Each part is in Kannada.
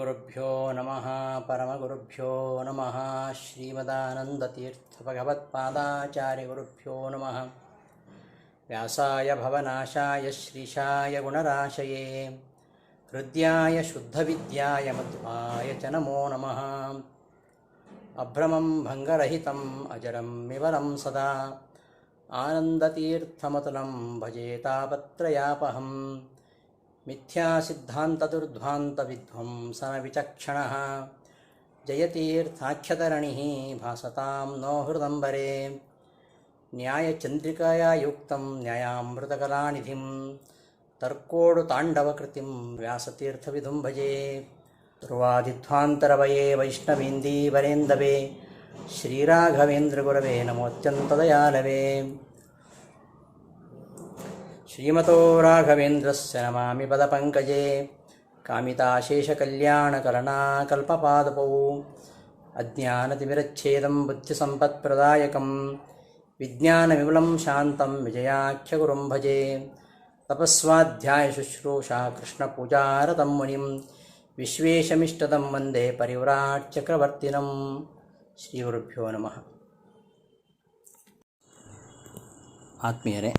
श्रीगुरुभ्यो नमः। परमगुरुभ्यो नमः। श्रीमदानन्दतीर्थभगवत्पादाचार्यगुरुभ्यो नमः। व्यासाय भवनाशाय श्रीशाय गुणराशये। हृद्याय शुद्धविद्याय मध्वाय च नमो नमः। अभ्रमं भङ्गरहितम् अजरं विवरं सदा। आनन्दतीर्थमतुलं भजे तापत्रयापहम् मिथ्यासिद्धान्तदुर्ध्वान्तविध्वंसनविचक्षणः जयतीर्थाख्यतरणिः भासतां नो हृदम्बरे। न्यायचन्द्रिकया युक्तं न्यायामृतकलानिधिं तर्कोडुताण्डवकृतिं व्यासतीर्थविधुं भजे ध्रुवादिध्वान्तरवये वैष्णवीन्दीवरेन्दवे। श्रीराघवेन्द्रगुरवे नमोऽत्यन्तदयालवे శ్రీమతో రాఘవేంద్రస్య నమామి పదపంకజే कामिताशेषकल्याणकलनाकल्पपादपौ अज्ञानतिमिरच्छेदं बुद्धिसम्पत्प्रदायकं विज्ञानविपुलं शान्तं विजयाख्यगुरुं भजे तपस्वाध्यायशुश्रूषा कृष्णपूजारतं मुनिं विश्वेशमिष्टदं वन्दे परिव्राट्चक्रवर्तिनं श्रीगुरुभ्यो नमः आत्मीयरे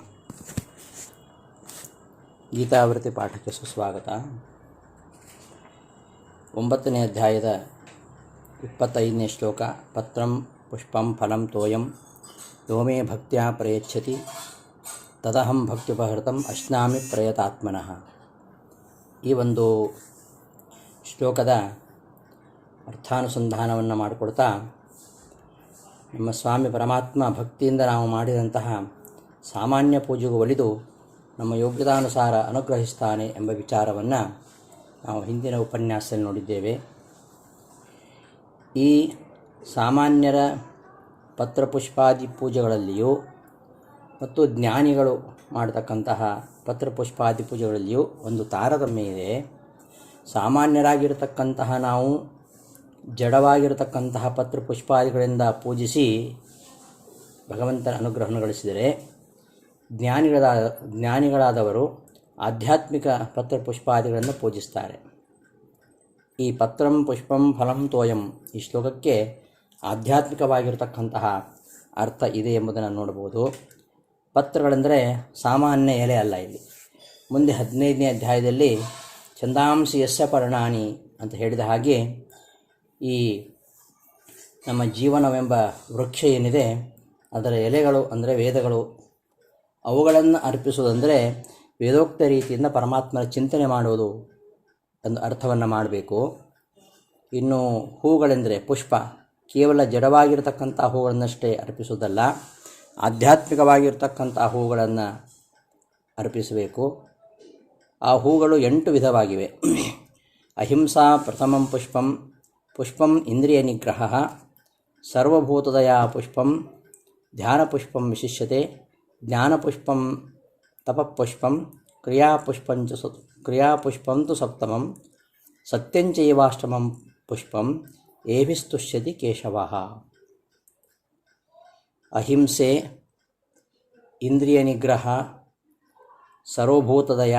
ಗೀತಾವೃತ್ತಿ ಪಾಠಕ್ಕೆ ಸುಸ್ವಾಗತ. ಒಂಬತ್ತನೇ ಅಧ್ಯಾಯದ ಇಪ್ಪತ್ತೈದನೇ ಶ್ಲೋಕ, ಪತ್ರಂ ಪುಷ್ಪಂ ಫಲಂ ತೋಯಂ, ಯೋಮೇ ಭಕ್ತ್ಯಾ ಪ್ರಯಚ್ಛತಿ, ತದಹಂ ಭಕ್ತ್ಯುಪಹೃತಂ ಅಶ್ನಾಮಿ ಪ್ರಯತಾತ್ಮನಃ. ಈ ಒಂದು ಶ್ಲೋಕದ ಅರ್ಥಾನುಸಂಧಾನವನ್ನು ಮಾಡಿಕೊಡ್ತಾ, ನಮ್ಮ ಸ್ವಾಮಿ ಪರಮಾತ್ಮ ಭಕ್ತಿಯಿಂದ ನಾವು ಮಾಡಿದಂತಹ ಸಾಮಾನ್ಯ ಪೂಜೆಗೂ ಒಲಿದು ನಮ್ಮ ಯೋಗ್ಯತಾನುಸಾರ ಅನುಗ್ರಹಿಸ್ತಾನೆ ಎಂಬ ವಿಚಾರವನ್ನು ನಾವು ಹಿಂದಿನ ಉಪನ್ಯಾಸದಲ್ಲಿ ನೋಡಿದ್ದೇವೆ. ಈ ಸಾಮಾನ್ಯರ ಪತ್ರಪುಷ್ಪಾದಿ ಪೂಜೆಗಳಲ್ಲಿಯೂ ಮತ್ತು ಜ್ಞಾನಿಗಳು ಮಾಡತಕ್ಕಂತಹ ಪತ್ರಪುಷ್ಪಾದಿ ಪೂಜೆಗಳಲ್ಲಿಯೂ ಒಂದು ತಾರತಮ್ಯ ಇದೆ ಸಾಮಾನ್ಯರಾಗಿರತಕ್ಕಂತಹ ನಾವು ಜಡವಾಗಿರತಕ್ಕಂತಹ ಪತ್ರಪುಷ್ಪಾದಿಗಳಿಂದ ಪೂಜಿಸಿ ಭಗವಂತನ ಅನುಗ್ರಹವನ್ನು ಗಳಿಸಿದರೆ ಜ್ಞಾನಿಗಳಾದ, ಜ್ಞಾನಿಗಳಾದವರು ಆಧ್ಯಾತ್ಮಿಕ ಪತ್ರ ಪುಷ್ಪಾದಿಗಳನ್ನು ಪೂಜಿಸ್ತಾರೆ. ಈ ಪತ್ರಂ ಪುಷ್ಪಂ ಫಲಂ ತೋಯಂ ಈ ಶ್ಲೋಕಕ್ಕೆ ಆಧ್ಯಾತ್ಮಿಕವಾಗಿರತಕ್ಕಂತಹ ಅರ್ಥ ಇದೆ ಎಂಬುದನ್ನು ನೋಡಬಹುದು. ಪತ್ರಗಳೆಂದರೆ ಸಾಮಾನ್ಯ ಎಲೆ ಅಲ್ಲ ಇಲ್ಲಿ. ಮುಂದೆ ಹದಿನೈದನೇ ಅಧ್ಯಾಯದಲ್ಲಿ ಚಂದಾಂಶಿ ಯಸ್ಯ ಪರಿಣಾಣಿ ಅಂತ ಹೇಳಿದ ಹಾಗೆ ಈ ನಮ್ಮ ಜೀವನವೆಂಬ ವೃಕ್ಷ ಏನಿದೆ, ಅದರ ಎಲೆಗಳು ಅಂದರೆ ವೇದಗಳು ಅವುಗಳನ್ನು ಅರ್ಪಿಸುವುದಂದರೆ ವೇದೋಕ್ತ ರೀತಿಯಿಂದ ಪರಮಾತ್ಮನ ಚಿಂತನೆ ಮಾಡುವುದು ಒಂದು ಅರ್ಥವನ್ನು ಮಾಡಬೇಕು. ಇನ್ನು ಹೂಗಳೆಂದರೆ ಪುಷ್ಪ. ಕೇವಲ ಜಡವಾಗಿರತಕ್ಕಂಥ ಹೂಗಳನ್ನಷ್ಟೇ ಅರ್ಪಿಸುವುದಲ್ಲ, ಆಧ್ಯಾತ್ಮಿಕವಾಗಿರ್ತಕ್ಕಂಥ ಹೂಗಳನ್ನು ಅರ್ಪಿಸಬೇಕು. ಆ ಹೂಗಳು ಎಂಟು ವಿಧವಾಗಿವೆ. ಅಹಿಂಸಾ, ಪ್ರಥಮಂ ಪುಷ್ಪಂ ಪುಷ್ಪಂ ಇಂದ್ರಿಯ ನಿಗ್ರಹ, ಸರ್ವಭೂತದಯ ಪುಷ್ಪಂ ಧ್ಯಾನಪುಷ್ಪಂ ವಿಶಿಷ್ಯತೆ ಜ್ಞಾನಪುಷ್ಪಂ, ತಪಪುಷ್ಪಂ ಕ್ರಿಯಾಪುಷ್ಪಂಚ ಕ್ರಿಯಾಪುಷ್ಪಂ ತು ಸಪ್ತಮಂ ಸತ್ಯಂಚೈವಾಷ್ಟಮಂ ಪುಷ್ಪಂ, ಏಭಿಸ್ತುಷ್ಯತಿ ಕೇಶವ. ಅಹಿಂಸೆ, ಇಂದ್ರಿಯ ನಿಗ್ರಹ, ಸರ್ವಭೂತದಯ,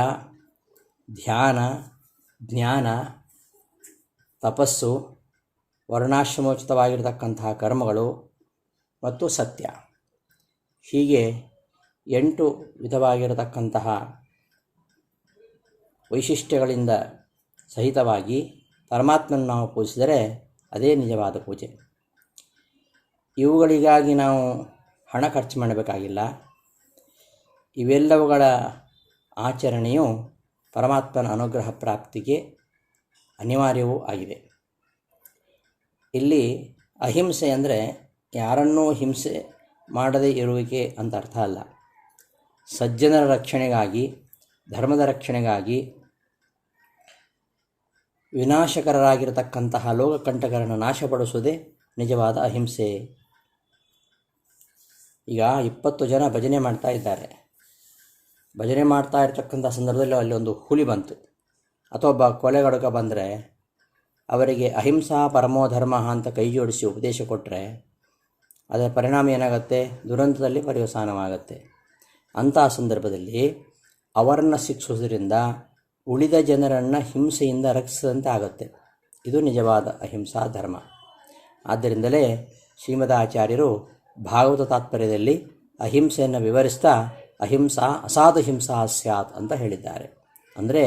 ಧ್ಯಾನ, ಜ್ಞಾನ, ತಪಸ್ಸು, ವರ್ಣಾಶ್ರಮೋಚಿತವಾಗಿರತಕ್ಕಂತಹ ಕರ್ಮಗಳು ಮತ್ತು ಸತ್ಯ. ಹೀಗೆ ಎಂಟು ವಿಧವಾಗಿರತಕ್ಕಂತಹ ವೈಶಿಷ್ಟ್ಯಗಳಿಂದ ಸಹಿತವಾಗಿ ಪರಮಾತ್ಮನ ನಾವು ಪೂಜಿಸಿದರೆ ಅದೇ ನಿಜವಾದ ಪೂಜೆ. ಇವುಗಳಿಗಾಗಿ ನಾವು ಹಣ ಖರ್ಚು ಮಾಡಬೇಕಾಗಿಲ್ಲ. ಇವೆಲ್ಲವುಗಳ ಆಚರಣೆಯು ಪರಮಾತ್ಮನ ಅನುಗ್ರಹ ಪ್ರಾಪ್ತಿಗೆ ಅನಿವಾರ್ಯವೂ ಆಗಿದೆ. ಇಲ್ಲಿ ಅಹಿಂಸೆ ಅಂದರೆ ಯಾರನ್ನೂ ಹಿಂಸೆ ಮಾಡದೇ ಇರುವಿಕೆ ಅಂತ ಅರ್ಥ ಅಲ್ಲ. ಸಜ್ಜನರ ರಕ್ಷಣೆಗಾಗಿ, ಧರ್ಮದ ರಕ್ಷಣೆಗಾಗಿ ವಿನಾಶಕರರಾಗಿರತಕ್ಕಂತಹ ಲೋಕಕಂಟಕರನ್ನು ನಾಶಪಡಿಸುವುದೇ ನಿಜವಾದ ಅಹಿಂಸೆ. ಈಗ ಇಪ್ಪತ್ತು ಜನ ಭಜನೆ ಮಾಡ್ತಾ ಇದ್ದಾರೆ. ಭಜನೆ ಮಾಡ್ತಾ ಇರತಕ್ಕಂಥ ಸಂದರ್ಭದಲ್ಲಿ ಅಲ್ಲಿ ಒಂದು ಹುಲಿ ಬಂತು. ಅಥವಾ ಒಬ್ಬ ಕೊಲೆಗಡುಕ ಬಂದರೆ, ಅವರಿಗೆ ಅಹಿಂಸಾ ಪರಮೋ ಧರ್ಮ ಅಂತ ಕೈ ಜೋಡಿಸಿ ಉಪದೇಶ ಕೊಟ್ಟರೆ ಅದರ ಪರಿಣಾಮ ಏನಾಗುತ್ತೆ? ದುರಂತದಲ್ಲಿ ಪರ್ಯವಸಾನವಾಗುತ್ತೆ. ಅಂತಹ ಸಂದರ್ಭದಲ್ಲಿ ಅವರನ್ನು ಶಿಕ್ಷಿಸೋದ್ರಿಂದ ಉಳಿದ ಜನರನ್ನು ಹಿಂಸೆಯಿಂದ ರಕ್ಷಿಸಿದಂತೆ ಆಗುತ್ತೆ. ಇದು ನಿಜವಾದ ಅಹಿಂಸಾ ಧರ್ಮ. ಆದ್ದರಿಂದಲೇ ಶ್ರೀಮದಾಚಾರ್ಯರು ಭಾಗವತ ತಾತ್ಪರ್ಯದಲ್ಲಿ ಅಹಿಂಸೆಯನ್ನು ವಿವರಿಸ್ತಾ ಅಹಿಂಸಾ ಅಸಾಧು ಹಿಂಸಾ ಸ್ಯಾತ್ ಅಂತ ಹೇಳಿದ್ದಾರೆ. ಅಂದರೆ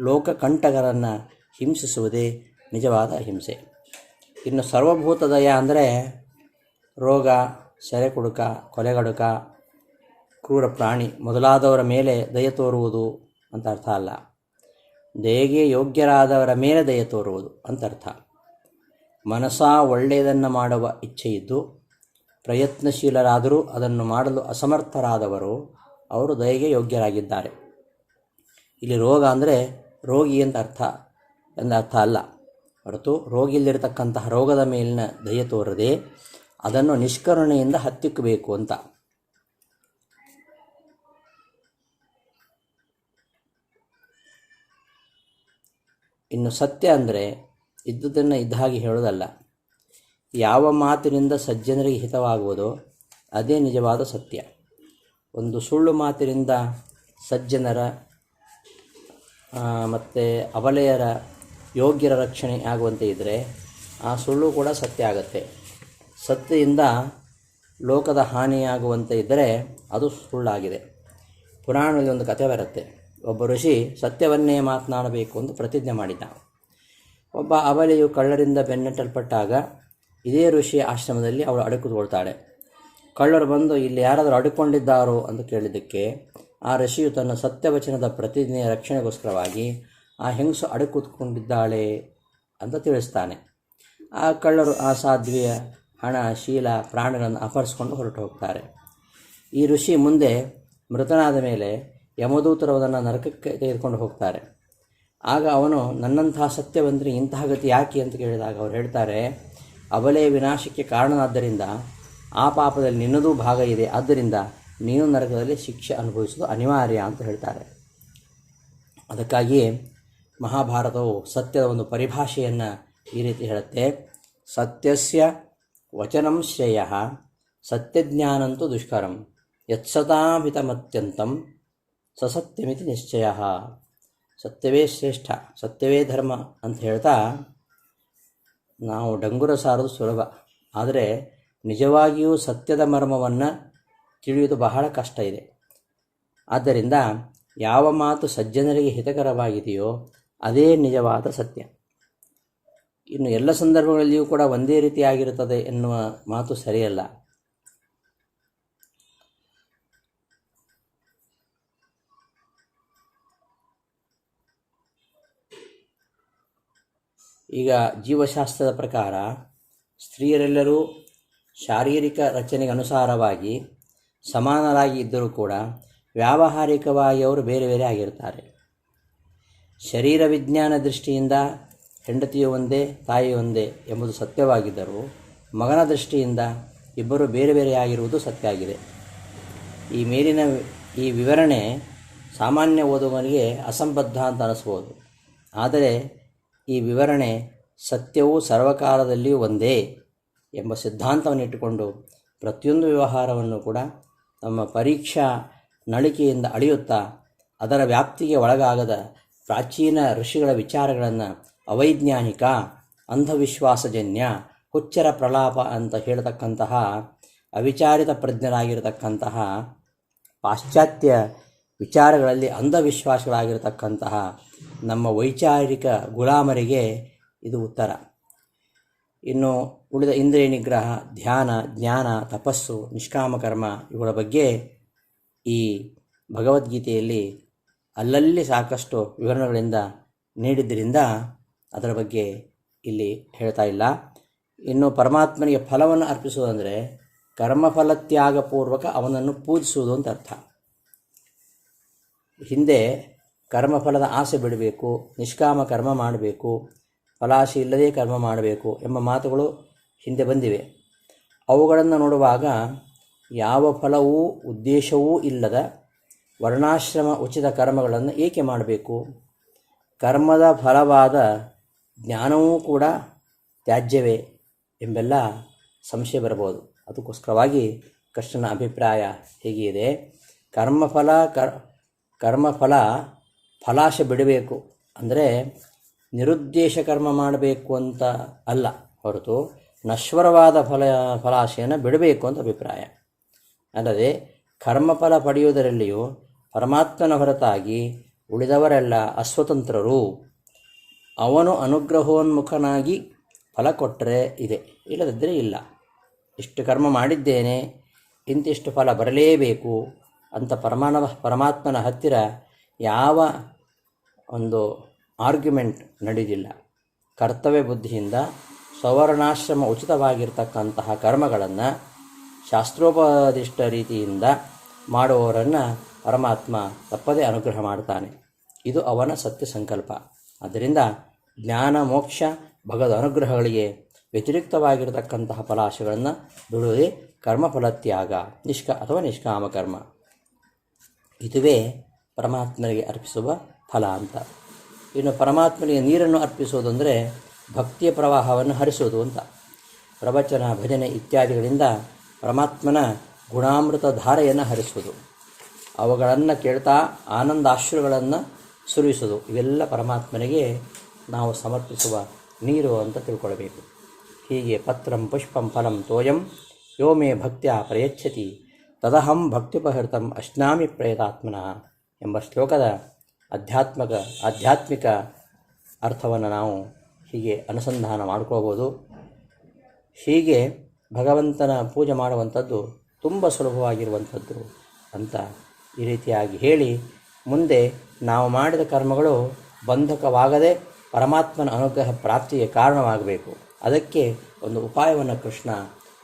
ಲೋಕಕಂಟಕರನ್ನು ಹಿಂಸಿಸುವುದೇ ನಿಜವಾದ ಅಹಿಂಸೆ. ಇನ್ನು ಸರ್ವಭೂತದಯ ಅಂದರೆ ರೋಗ, ಸೆರೆ ಕುಡುಕ, ಕೊಲೆಗಡುಕ ಕ್ರೂರ ಪ್ರಾಣಿ ಮೊದಲಾದವರ ಮೇಲೆ ದಯ ತೋರುವುದು ಅಂತ ಅರ್ಥ ಅಲ್ಲ. ದಯೆಗೆ ಯೋಗ್ಯರಾದವರ ಮೇಲೆ ದಯ ತೋರುವುದು ಅಂತ ಅರ್ಥ. ಮನಸಾ ಒಳ್ಳೆಯದನ್ನು ಮಾಡುವ ಇಚ್ಛೆಯಿದ್ದು ಪ್ರಯತ್ನಶೀಲರಾದರೂ ಅದನ್ನು ಮಾಡಲು ಅಸಮರ್ಥರಾದವರು ಅವರು ದಯೆಗೆ ಯೋಗ್ಯರಾಗಿದ್ದಾರೆ. ಇಲ್ಲಿ ರೋಗ ಅಂದರೆ ರೋಗಿ ಅಂತ ಅರ್ಥ ಎಂದ ಅರ್ಥ ಅಲ್ಲ. ಹೊರತು ರೋಗಿಯಲ್ಲಿರತಕ್ಕಂತಹ ರೋಗದ ಮೇಲಿನ ದಯ ತೋರದೆ ಅದನ್ನು ನಿಷ್ಕರುಣೆಯಿಂದ ಹತ್ತಿಕ್ಕಬೇಕು ಅಂತ. ಇನ್ನು ಸತ್ಯ ಅಂದರೆ ಇದ್ದುದನ್ನು ಇದ್ದ ಹಾಗೆ ಹೇಳೋದಲ್ಲ ಯಾವ ಮಾತಿನಿಂದ ಸಜ್ಜನರಿಗೆ ಹಿತವಾಗುವುದೋ ಅದೇ ನಿಜವಾದ ಸತ್ಯ. ಒಂದು ಸುಳ್ಳು ಮಾತಿನಿಂದ ಸಜ್ಜನರ ಮತ್ತು ಅಬಲೆಯರ ಯೋಗ್ಯರ ರಕ್ಷಣೆ ಆಗುವಂತೆ ಇದ್ದರೆ ಆ ಸುಳ್ಳು ಕೂಡ ಸತ್ಯ ಆಗುತ್ತೆ. ಸತ್ಯದಿಂದ ಲೋಕದ ಹಾನಿಯಾಗುವಂತೆ ಇದ್ದರೆ ಅದು ಸುಳ್ಳಾಗಿದೆ. ಪುರಾಣದಲ್ಲಿ ಒಂದು ಕಥೆ ಬರುತ್ತೆ. ಒಬ್ಬ ಋಷಿ ಸತ್ಯವನ್ನೇ ಮಾತನಾಡಬೇಕು ಎಂದು ಪ್ರತಿಜ್ಞೆ ಮಾಡಿದ್ದ. ಒಬ್ಬ ಅವಲೆಯು ಕಳ್ಳರಿಂದ ಬೆನ್ನಟ್ಟಲ್ಪಟ್ಟಾಗ ಇದೇ ಋಷಿಯ ಆಶ್ರಮದಲ್ಲಿ ಅವಳು ಅಡುಕುಕೊಳ್ತಾಳೆ ಕಳ್ಳರು ಬಂದು ಇಲ್ಲಿ ಯಾರಾದರೂ ಅಡುಕೊಂಡಿದ್ದಾರೋ ಅಂತ ಕೇಳಿದ್ದಕ್ಕೆ ಆ ಋಷಿಯು ತನ್ನ ಸತ್ಯವಚನದ ಪ್ರತಿಜ್ಞೆಯ ರಕ್ಷಣೆಗೋಸ್ಕರವಾಗಿ ಆ ಹೆಂಗಸು ಅಡುಕುತ್ಕೊಂಡಿದ್ದಾಳೆ ಅಂತ ತಿಳಿಸ್ತಾನೆ. ಆ ಕಳ್ಳರು ಆ ಸಾಧ್ವಿಯ ಹಣ, ಶೀಲ, ಪ್ರಾಣಗಳನ್ನು ಅಪಹರಿಸಿಕೊಂಡು ಹೊರಟು ಹೋಗ್ತಾರೆ. ಈ ಋಷಿ ಮುಂದೆ ಮೃತನಾದ ಮೇಲೆ ಯಮದೂತರು ನರಕಕ್ಕೆ ತೆಗೆದುಕೊಂಡು ಹೋಗ್ತಾರೆ. ಆಗ ಅವನು, ನನ್ನಂತಹ ಸತ್ಯವಂತರಿ ಇಂತಹ ಗತಿ ಯಾಕೆ? ಅಂತ ಕೇಳಿದಾಗ ಅವ್ರು ಹೇಳ್ತಾರೆ ಅವಲೇ ವಿನಾಶಕ್ಕೆ ಕಾರಣನಾದ್ದರಿಂದ, ಆ ಪಾಪದಲ್ಲಿ ನಿನ್ನದೂ ಭಾಗ ಇದೆ. ಆದ್ದರಿಂದ ನೀನು ನರಕದಲ್ಲಿ ಶಿಕ್ಷೆ ಅನುಭವಿಸೋದು ಅನಿವಾರ್ಯ ಅಂತ ಹೇಳ್ತಾರೆ. ಅದಕ್ಕಾಗಿಯೇ ಮಹಾಭಾರತವು ಸತ್ಯದ ಒಂದು ಪರಿಭಾಷೆಯನ್ನು ಈ ರೀತಿ ಹೇಳುತ್ತೆ. ಸತ್ಯಸ್ಯ ವಚನಂ ಶ್ರೇಯ, ಸತ್ಯಜ್ಞಾನಂತೂ ದುಷ್ಕರಂ ಯತ್ಸತಾಮಿತಮತ್ಯಂತಂ ಸಸತ್ಯಮಿತಿ ನಿಶ್ಚಯ. ಸತ್ಯವೇ ಶ್ರೇಷ್ಠ, ಸತ್ಯವೇ ಧರ್ಮ ಅಂತ ಹೇಳ್ತಾ ನಾವು ಡಂಗುರ ಸಾರೋದು ಸುಲಭ. ಆದರೆ ನಿಜವಾಗಿಯೂ ಸತ್ಯದ ಮರ್ಮವನ್ನು ತಿಳಿಯುವುದು ಬಹಳ ಕಷ್ಟ ಇದೆ. ಆದ್ದರಿಂದ ಯಾವ ಮಾತು ಸಜ್ಜನರಿಗೆ ಹಿತಕರವಾಗಿದೆಯೋ ಅದೇ ನಿಜವಾದ ಸತ್ಯ. ಇನ್ನು ಎಲ್ಲ ಸಂದರ್ಭಗಳಲ್ಲಿಯೂ ಕೂಡ ಒಂದೇ ರೀತಿಯಾಗಿರುತ್ತದೆ ಎನ್ನುವ ಮಾತು ಸರಿಯಲ್ಲ. ಈಗ ಜೀವಶಾಸ್ತ್ರದ ಪ್ರಕಾರ ಸ್ತ್ರೀಯರೆಲ್ಲರೂ ಶಾರೀರಿಕ ರಚನೆಗೆ ಅನುಸಾರವಾಗಿ ಸಮಾನರಾಗಿ ಇದ್ದರೂ ಕೂಡ ವ್ಯಾವಹಾರಿಕವಾಗಿ ಅವರು ಬೇರೆ ಬೇರೆ ಆಗಿರ್ತಾರೆ ಶರೀರ ವಿಜ್ಞಾನ ದೃಷ್ಟಿಯಿಂದ ಹೆಂಡತಿಯು ಒಂದೇ, ತಾಯಿ ಒಂದೇ ಎಂಬುದು ಸತ್ಯವಾಗಿದ್ದರೂ ಮಗನ ದೃಷ್ಟಿಯಿಂದ ಇಬ್ಬರು ಬೇರೆ ಬೇರೆಯಾಗಿರುವುದು ಸತ್ಯ ಆಗಿದೆ ಈ ಮೇಲಿನ ಈ ವಿವರಣೆ ಸಾಮಾನ್ಯ ಓದುವವನಿಗೆ ಅಸಂಬದ್ಧ ಅಂತ ಅನಿಸ್ಬೋದು. ಆದರೆ ಈ ವಿವರಣೆ ಸತ್ಯವು ಸರ್ವಕಾಲದಲ್ಲಿಯೂ ಒಂದೇ ಎಂಬ ಸಿದ್ಧಾಂತವನ್ನು ಇಟ್ಟುಕೊಂಡು ಪ್ರತಿಯೊಂದು ವ್ಯವಹಾರವನ್ನು ಕೂಡ ನಮ್ಮ ಪರೀಕ್ಷಾ ನಳಿಕೆಯಿಂದ ಅಳೆಯುತ್ತಾ ಅದರ ವ್ಯಾಪ್ತಿಗೆ ಒಳಗಾಗದ ಪ್ರಾಚೀನ ಋಷಿಗಳ ವಿಚಾರಗಳನ್ನು ಅವೈಜ್ಞಾನಿಕ, ಅಂಧವಿಶ್ವಾಸಜನ್ಯ, ಹುಚ್ಚರ ಪ್ರಲಾಪ ಅಂತ ಹೇಳತಕ್ಕಂತಹ ಅವಿಚಾರಿತ ಪ್ರಜ್ಞರಾಗಿರತಕ್ಕಂತಹ ಪಾಶ್ಚಾತ್ಯ ವಿಚಾರಗಳಲ್ಲಿ ಅಂಧವಿಶ್ವಾಸಗಳಾಗಿರತಕ್ಕಂತಹ ನಮ್ಮ ವೈಚಾರಿಕ ಗುಲಾಮರಿಗೆ ಇದು ಉತ್ತರ. ಇನ್ನು ಉಳಿದ ಇಂದ್ರಿಯ ನಿಗ್ರಹ ಧ್ಯಾನ, ಜ್ಞಾನ, ತಪಸ್ಸು, ನಿಷ್ಕಾಮ ಕರ್ಮ ಇವುಗಳ ಬಗ್ಗೆ ಈ ಭಗವದ್ಗೀತೆಯಲ್ಲಿ ಅಲ್ಲಲ್ಲಿ ಸಾಕಷ್ಟು ವಿವರಣೆಗಳಿಂದ ನೀಡಿದ್ದರಿಂದ ಅದರ ಬಗ್ಗೆ ಇಲ್ಲಿ ಹೇಳ್ತಾ ಇಲ್ಲ. ಇನ್ನು ಪರಮಾತ್ಮನಿಗೆ ಫಲವನ್ನು ಅರ್ಪಿಸುವುದಂದರೆ ಕರ್ಮಫಲ ತ್ಯಾಗಪೂರ್ವಕ ಅವನನ್ನು ಪೂಜಿಸುವುದು ಅಂತ ಅರ್ಥ. ಹಿಂದೆ ಕರ್ಮಫಲದ ಆಸೆ ಬಿಡಬೇಕು, ನಿಷ್ಕಾಮ ಕರ್ಮ ಮಾಡಬೇಕು, ಫಲಾಶೆ ಇಲ್ಲದೇ ಕರ್ಮ ಮಾಡಬೇಕು ಎಂಬ ಮಾತುಗಳು ಹಿಂದೆ ಬಂದಿವೆ. ಅವುಗಳನ್ನು ನೋಡುವಾಗ ಯಾವ ಫಲವೂ, ಉದ್ದೇಶವೂ ಇಲ್ಲದ ವರ್ಣಾಶ್ರಮ ಉಚಿತ ಕರ್ಮಗಳನ್ನು ಏಕೆ ಮಾಡಬೇಕು? ಕರ್ಮದ ಫಲವಾದ ಜ್ಞಾನವೂ ಕೂಡ ತ್ಯಾಜ್ಯವೇ ಎಂಬೆಲ್ಲ ಸಂಶಯ ಬರಬಹುದು. ಅದಕ್ಕೋಸ್ಕರವಾಗಿ ಕೃಷ್ಣನ ಅಭಿಪ್ರಾಯ ಹೇಗಿದೆ. ಕರ್ಮಫಲ, ಕರ್ ಕರ್ಮಫಲ, ಫಲಾಶ ಬಿಡಬೇಕು. ಅಂದರೆ ನಿರುದ್ದೇಶ ಕರ್ಮ ಮಾಡಬೇಕು ಅಂತ ಅಲ್ಲ. ಹೊರತು ನಶ್ವರವಾದ ಫಲ ಫಲಾಶೆಯನ್ನು ಬಿಡಬೇಕು ಅಂತ ಅಭಿಪ್ರಾಯ. ಅಲ್ಲದೆ ಕರ್ಮಫಲ ಪಡೆಯುವುದರಲ್ಲಿಯೂ ಪರಮಾತ್ಮನ ಹೊರತಾಗಿ ಉಳಿದವರೆಲ್ಲ ಅಸ್ವತಂತ್ರರು. ಅವನು ಅನುಗ್ರಹೋನ್ಮುಖನಾಗಿ ಫಲ ಕೊಟ್ಟರೆ ಇದೆ. ಇಲ್ಲದಿದ್ದರೆ ಇಲ್ಲ. ಇಷ್ಟು ಕರ್ಮ ಮಾಡಿದ್ದೇನೆ, ಇಂತಿಷ್ಟು ಫಲ ಬರಲೇಬೇಕು ಅಂತ ಪರಮಾನವ ಪರಮಾತ್ಮನ ಹತ್ತಿರ ಯಾವ ಒಂದು ಆರ್ಗ್ಯುಮೆಂಟ್ ನಡೆದಿಲ್ಲ. ಕರ್ತವ್ಯ ಬುದ್ಧಿಯಿಂದ ಸವರ್ಣಾಶ್ರಮ ಉಚಿತವಾಗಿರ್ತಕ್ಕಂತಹ ಕರ್ಮಗಳನ್ನು ಶಾಸ್ತ್ರೋಪದಿಷ್ಟ ರೀತಿಯಿಂದ ಮಾಡುವವರನ್ನು ಪರಮಾತ್ಮ ತಪ್ಪದೇ ಅನುಗ್ರಹ ಮಾಡ್ತಾನೆ. ಇದು ಅವನ ಸತ್ಯ ಸಂಕಲ್ಪ. ಆದ್ದರಿಂದ ಜ್ಞಾನ, ಮೋಕ್ಷ, ಭಗದ ಅನುಗ್ರಹಗಳಿಗೆ ವ್ಯತಿರಿಕ್ತವಾಗಿರತಕ್ಕಂತಹ ಫಲಾಶಗಳನ್ನು ಬಿಡುವುದೇ ಕರ್ಮಫಲತ್ಯಾಗ, ನಿಷ್ಕ ಅಥವಾ ನಿಷ್ಕಾಮ ಕರ್ಮ ಇದುವೇ ಪರಮಾತ್ಮನಿಗೆ ಅರ್ಪಿಸುವ ಫಲ ಅಂತ. ಇನ್ನು ಪರಮಾತ್ಮನಿಗೆ ನೀರನ್ನು ಅರ್ಪಿಸುವುದು ಅಂದರೆ ಭಕ್ತಿಯ ಪ್ರವಾಹವನ್ನು ಹರಿಸುವುದು ಅಂತ. ಪ್ರವಚನ, ಭಜನೆ ಇತ್ಯಾದಿಗಳಿಂದ ಪರಮಾತ್ಮನ ಗುಣಾಮೃತ ಧಾರೆಯನ್ನು ಹರಿಸುವುದು. ಅವುಗಳನ್ನು ಕೇಳ್ತಾ ಆನಂದಾಶ್ರುಗಳನ್ನು ಸುರಿಸುವುದು. ಇವೆಲ್ಲ ಪರಮಾತ್ಮನಿಗೆ ನಾವು ಸಮರ್ಪಿಸುವ ನೀರು ಅಂತ ತಿಳ್ಕೊಳ್ಬೇಕು. ಹೀಗೆ ಪತ್ರಂ ಪುಷ್ಪಂ ಫಲಂ ತೋಯಂ ಯೋಮೇ ಭಕ್ತಿಯ ಪ್ರಯಚ್ಛತಿ. ತದಹಂ ಭಕ್ತಿಪಹೃತಂ ಅಶ್ನಾಮಿ ಪ್ರೇತಾತ್ಮನ ಎಂಬ ಶ್ಲೋಕದ ಆಧ್ಯಾತ್ಮಕ ಆಧ್ಯಾತ್ಮಿಕ ಅರ್ಥವನ್ನು ನಾವು ಹೀಗೆ ಅನುಸಂಧಾನ ಮಾಡ್ಕೋಬೋದು ಹೀಗೆ ಭಗವಂತನ ಪೂಜೆ ಮಾಡುವಂಥದ್ದು ತುಂಬ ಸುಲಭವಾಗಿರುವಂಥದ್ದು ಅಂತ ಈ ರೀತಿಯಾಗಿ ಹೇಳಿ ಮುಂದೆ ನಾವು ಮಾಡಿದ ಕರ್ಮಗಳು ಬಂಧಕವಾಗದೆ ಪರಮಾತ್ಮನ ಅನುಗ್ರಹ ಪ್ರಾಪ್ತಿಗೆ ಕಾರಣವಾಗಬೇಕು. ಅದಕ್ಕೆ ಒಂದು ಉಪಾಯವನ್ನು ಕೃಷ್ಣ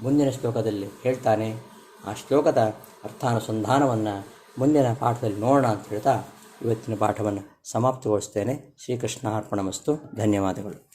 ಮುಂದಿನ ಶ್ಲೋಕದಲ್ಲಿ ಹೇಳ್ತಾನೆ. ಆ ಶ್ಲೋಕದ ಅರ್ಥಾನುಸಂಧಾನವನ್ನು ಮುಂದಿನ ಪಾಠದಲ್ಲಿ ನೋಡೋಣ ಅಂತ ಹೇಳ್ತಾ ಇವತ್ತಿನ ಪಾಠವನ್ನು ಸಮಾಪ್ತಿಗೊಳಿಸ್ತೇನೆ. ಶ್ರೀಕೃಷ್ಣ ಅರ್ಪಣ ಧನ್ಯವಾದಗಳು.